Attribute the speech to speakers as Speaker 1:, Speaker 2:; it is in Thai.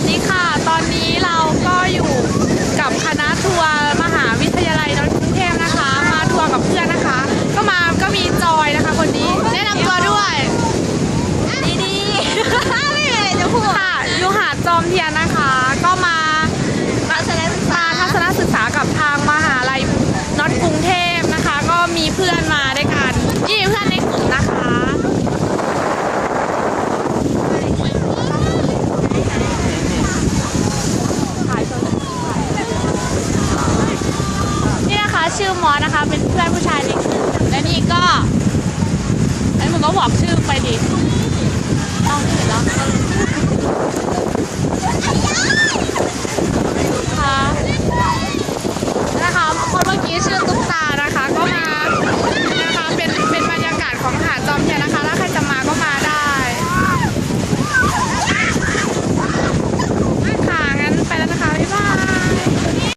Speaker 1: วัสดีค่ะ ตอนนี้เราก็อยู่กับคณะทัวร์มหาวิทยาลัยนนทกรุงเทพนะคะ มาทัวร์กับเพื่อนนะคะ ก็มาก็มีจอยนะคะคนนี้ แนะนำตัวด้วย
Speaker 2: ดีดี ไม่มีอะไรจะพูด
Speaker 1: ค่ะอยู่หาดจอมเทียนนะคะ ก็มา
Speaker 2: ทัศนศึกษา
Speaker 1: มาทัศนศึกษากับทางมหาลัยนนทกรุงเทพนะคะ ก็มีเพื่อนมาด้วยกันนี่เพื่อนในกลุ่มนะคะ นี่นะคะ ชื่อมอสนะคะ เป็นเพื่อนผู้ชายในกลุ่มและนี่ก็ไอ้มึงก็บอกชื่อไปดิ